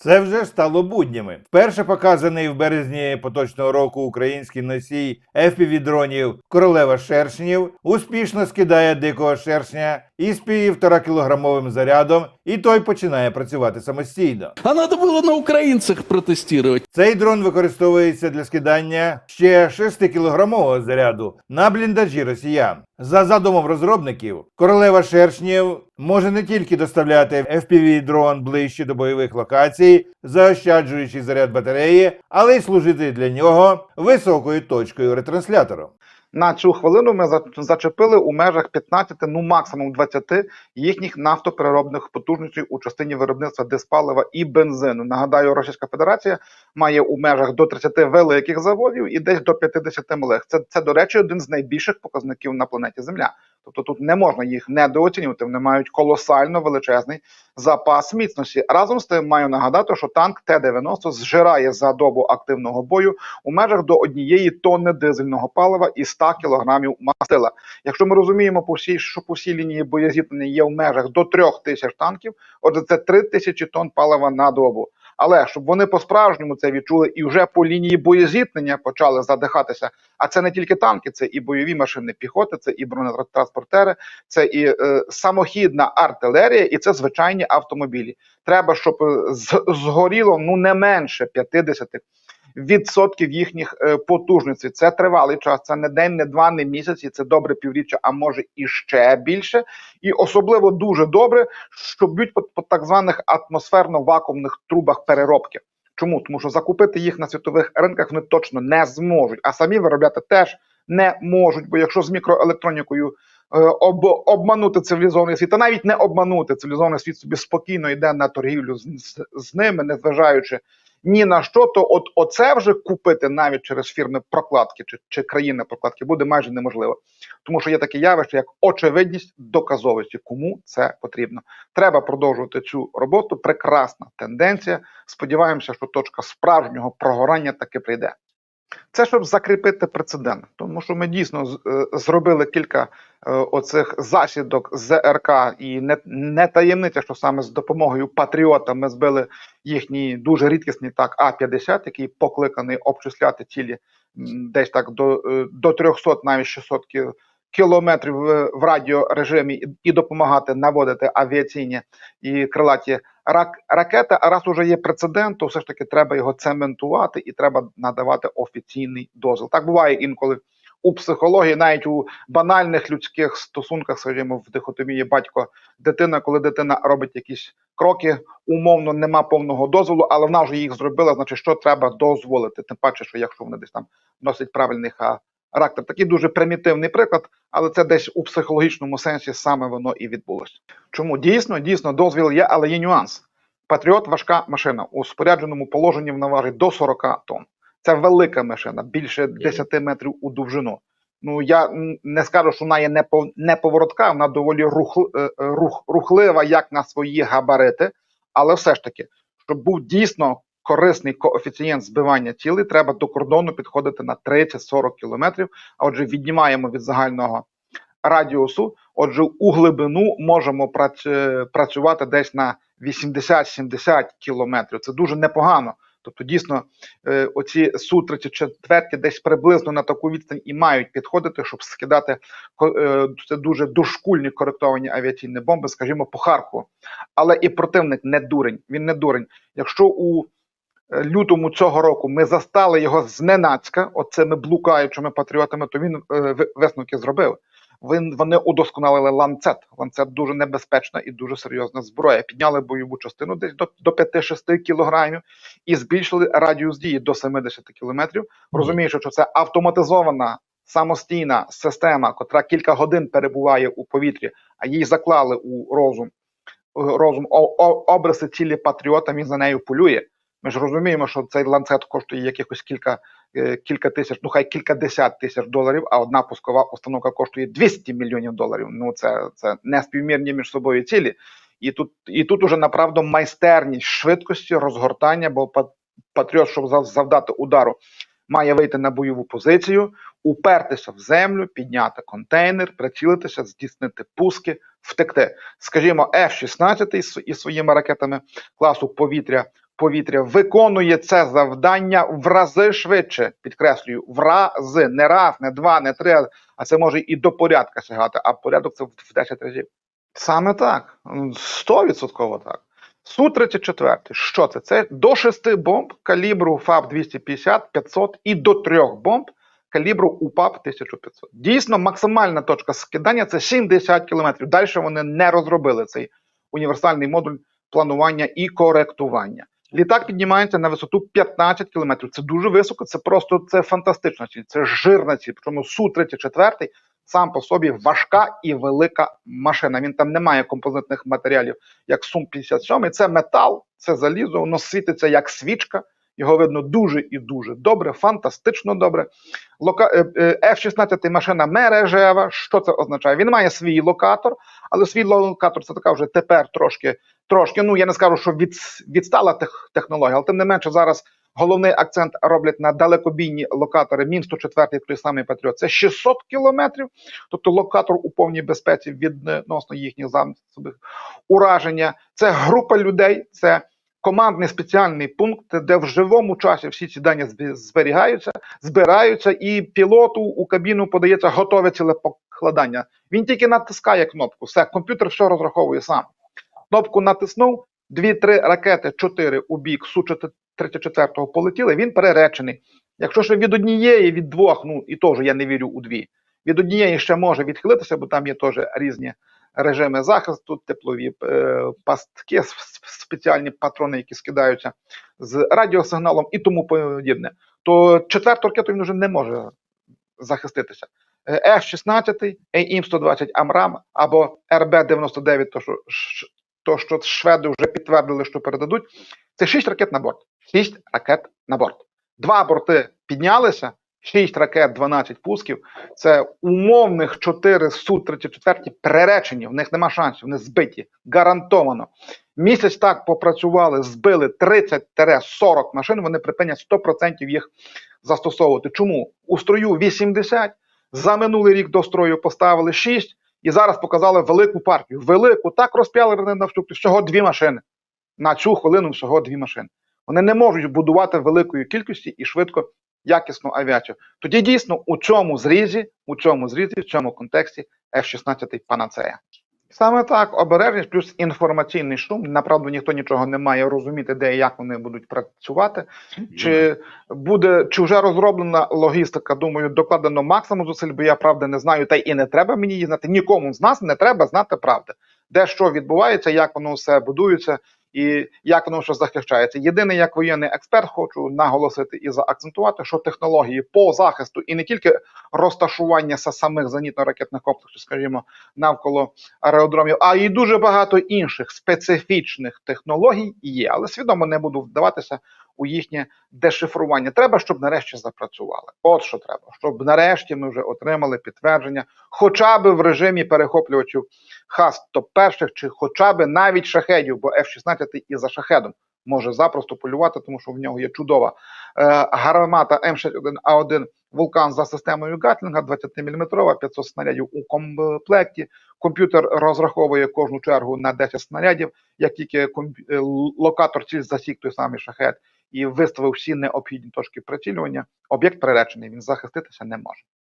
Це вже стало буднями. Вперше показаний в березні поточного року український носій FPV-дронів Королева Шершнів успішно скидає дикого шершня із півтора кілограмовим зарядом, і той починає працювати самостійно. А надо было на украинцах протестировать. Цей дрон використовується для скидання ще 6-кілограмового заряду на бліндажі росіян. За задумом розробників, королева шершнів може не тільки доставляти FPV-дрон ближче до бойових локацій, заощаджуючи заряд батареї, але й служити для нього високою точкою ретранслятором. На цю хвилину ми зачепили у межах 15, ну максимум 20 їхніх нафтопереробних потужностей у частині виробництва диспалива і бензину. Нагадаю, Російська Федерація має у межах до 30 великих заводів і десь до 50 малих. Це, це до речі, один з найбільших показників на планеті Земля. Тобто тут не можна їх недооцінювати. Вони мають колосально величезний запас міцності. Разом з тим маю нагадати, що танк Т-90 зжирає за добу активного бою у межах до однієї тонни дизельного палива і 100 кілограмів мастила. Якщо ми розуміємо, по всій, що по всій лінії боєзіткнення є в межах до трьох тисяч танків, отже, це три тисячі тонн палива на добу. Але щоб вони по-справжньому це відчули і вже по лінії боєзіткнення почали задихатися. А це не тільки танки, це і бойові машини піхоти, це і бронетранспортери, це і е, самохідна артилерія, і це звичайні автомобілі. Треба, щоб е, з- згоріло ну не менше 50 відсотків їхніх е, потужностей. Це тривалий час. Це не день, не два, не місяці. Це добре півріччя, а може і ще більше. І особливо дуже добре, що б'ють по, по так званих атмосферно-вакуумних трубах переробки. Чому? Тому що закупити їх на світових ринках вони точно не зможуть, а самі виробляти теж не можуть. Бо якщо з мікроелектронікою е, об, обманути цивілізований світ, а навіть не обманути цивілізований світ собі спокійно йде на торгівлю з, з, з ними, незважаючи ні на що, то от оце вже купити навіть через фірми прокладки чи, чи країни прокладки буде майже неможливо. Тому що є таке явище, як очевидність доказовості, кому це потрібно. Треба продовжувати цю роботу. Прекрасна тенденція. Сподіваємося, що точка справжнього прогорання таки прийде. Це щоб закріпити прецедент, тому що ми дійсно е, зробили кілька е, оцих засідок ЗРК, і не, не таємниця, що саме з допомогою Патріота ми збили їхній дуже рідкісний так А-50, який покликаний обчисляти цілі десь так до, е, до 300, навіть 600 кі- кілометрів в, радіорежимі і допомагати наводити авіаційні і крилаті рак, ракети. А раз уже є прецедент, то все ж таки треба його цементувати і треба надавати офіційний дозвіл. Так буває інколи. У психології, навіть у банальних людських стосунках, скажімо, в дихотомії батько-дитина, коли дитина робить якісь кроки, умовно нема повного дозволу, але вона вже їх зробила, значить, що треба дозволити. Тим паче, що якщо вони десь там носять правильний характер. Такий дуже примітивний приклад, але це десь у психологічному сенсі саме воно і відбулося. Чому дійсно, дійсно дозвіл є, але є нюанс. Патріот важка машина у спорядженому положенні вона важить до 40 тонн. Це велика машина, більше 10 метрів у довжину. Ну я не скажу, що вона є непов- неповоротка, вона доволі рух, е, е, рух, рухлива, як на свої габарити, але все ж таки, щоб був дійсно корисний коефіцієнт збивання цілей, треба до кордону підходити на 30-40 кілометрів. А отже, віднімаємо від загального радіусу. Отже, у глибину можемо працювати десь на 80-70 кілометрів. Це дуже непогано. Тобто, дійсно, е, оці су 34 десь приблизно на таку відстань і мають підходити, щоб скидати е, це дуже дошкульні коректовані авіаційні бомби, скажімо, по Харкову. Але і противник не дурень. Він не дурень. Якщо у лютому цього року ми застали його зненацька, оцими блукаючими патріотами, то він е, ви- висновки зробив. Він, вони удосконалили ланцет. Ланцет дуже небезпечна і дуже серйозна зброя. Підняли бойову частину десь до, до 5-6 кілограмів і збільшили радіус дії до 70 кілометрів. Розуміючи, що це автоматизована самостійна система, котра кілька годин перебуває у повітрі, а їй заклали у розум е, розум о- о- обриси цілі патріота. Він за нею полює. Ми ж розуміємо, що цей ланцет коштує якихось кілька, е, кілька тисяч, ну хай кількадесят тисяч доларів, а одна пускова установка коштує 200 мільйонів доларів. Ну це, це не співмірні між собою цілі. І тут, і тут уже направду майстерність швидкості розгортання, бо па- патріот, щоб зав- завдати удару, має вийти на бойову позицію, упертися в землю, підняти контейнер, прицілитися, здійснити пуски, втекти. Скажімо, F-16 із, із своїми ракетами класу повітря повітря виконує це завдання в рази швидше. Підкреслюю, в рази, не раз, не два, не три, а це може і до порядка сягати, а порядок це в в 10 разів. Саме так, стовідсотково так. Су-34, що це? Це до 6 бомб калібру ФАБ 250, 500 і до 3 бомб калібру УПАП 1500. Дійсно, максимальна точка скидання це 70 км. Далі вони не розробили цей універсальний модуль планування і коректування. Літак піднімається на висоту 15 км. Це дуже високо, це просто це фантастична ціль, це жирна ціль. Причому Су-34 сам по собі важка і велика машина. Він там не має композитних матеріалів, як Сум-57. Це метал, це залізо, воно світиться як свічка. Його видно дуже і дуже добре, фантастично добре. Лока... е, е, F-16 машина мережева. Що це означає? Він має свій локатор, але свій локатор це така вже тепер трошки, трошки. Ну я не скажу, що від... відстала тех... технологія, але тим не менше зараз головний акцент роблять на далекобійні локатори. Мін 104 той самий Патріот. Це 600 кілометрів. Тобто локатор у повній безпеці відносно їхніх засобів ураження. Це група людей. це командний спеціальний пункт, де в живому часі всі ці дані зберігаються, збираються, і пілоту у кабіну подається готове ціле покладання. Він тільки натискає кнопку, все, комп'ютер все розраховує сам. Кнопку натиснув, дві-три ракети, чотири у бік Су-34 полетіли, він переречений. Якщо ще від однієї, від двох, ну і теж я не вірю у дві. Від однієї ще може відхилитися, бо там є теж різні режими захисту, теплові е, пастки, спеціальні патрони, які скидаються з радіосигналом і тому подібне. То четверту ракету він вже не може захиститися. Е, F-16, AIM-120 Амрам або РБ-99, то що, то, що шведи вже підтвердили, що передадуть, це 6 ракет на борт. 6 ракет на борт. Два борти піднялися, 6 ракет, 12 пусків. Це умовних 4 Су-34 приречені, в них нема шансів, вони збиті, гарантовано. Місяць так попрацювали, збили 30-40 машин, вони припинять 100% їх застосовувати. Чому? У строю 80, за минулий рік до строю поставили 6 і зараз показали велику партію. Велику, так розп'яли на штуки, всього дві машини. На цю хвилину всього дві машини. Вони не можуть будувати великої кількості і швидко якісну авіацію. Тоді дійсно у цьому зрізі, у цьому зрізі, в цьому контексті F-16 панацея. Саме так, обережність плюс інформаційний шум. Направду ніхто нічого не має розуміти, де і як вони будуть працювати. Чи буде чи вже розроблена логістика? Думаю, докладено максимум зусиль, бо я правди не знаю, та і не треба мені її знати. Нікому з нас не треба знати правди, де що відбувається, як воно все будується і як воно що захищається. Єдине, як воєнний експерт, хочу наголосити і заакцентувати, що технології по захисту і не тільки розташування самих зенітно-ракетних комплексів, скажімо, навколо аеродромів, а й дуже багато інших специфічних технологій є, але свідомо не буду вдаватися у їхнє дешифрування. Треба, щоб нарешті запрацювали. От що треба, щоб нарешті ми вже отримали підтвердження, хоча б в режимі перехоплювачів Х-101 чи хоча б навіть шахедів, бо F-16 і за шахедом може запросто полювати, тому що в нього є чудова е, гармата М61А1 Вулкан за системою Гатлінга, 20-мм, 500 снарядів у комплекті. Комп'ютер розраховує кожну чергу на 10 снарядів. Як тільки комп- е, локатор ціль засік той самий шахет і виставив всі необхідні точки прицілювання, об'єкт приречений, він захиститися не може.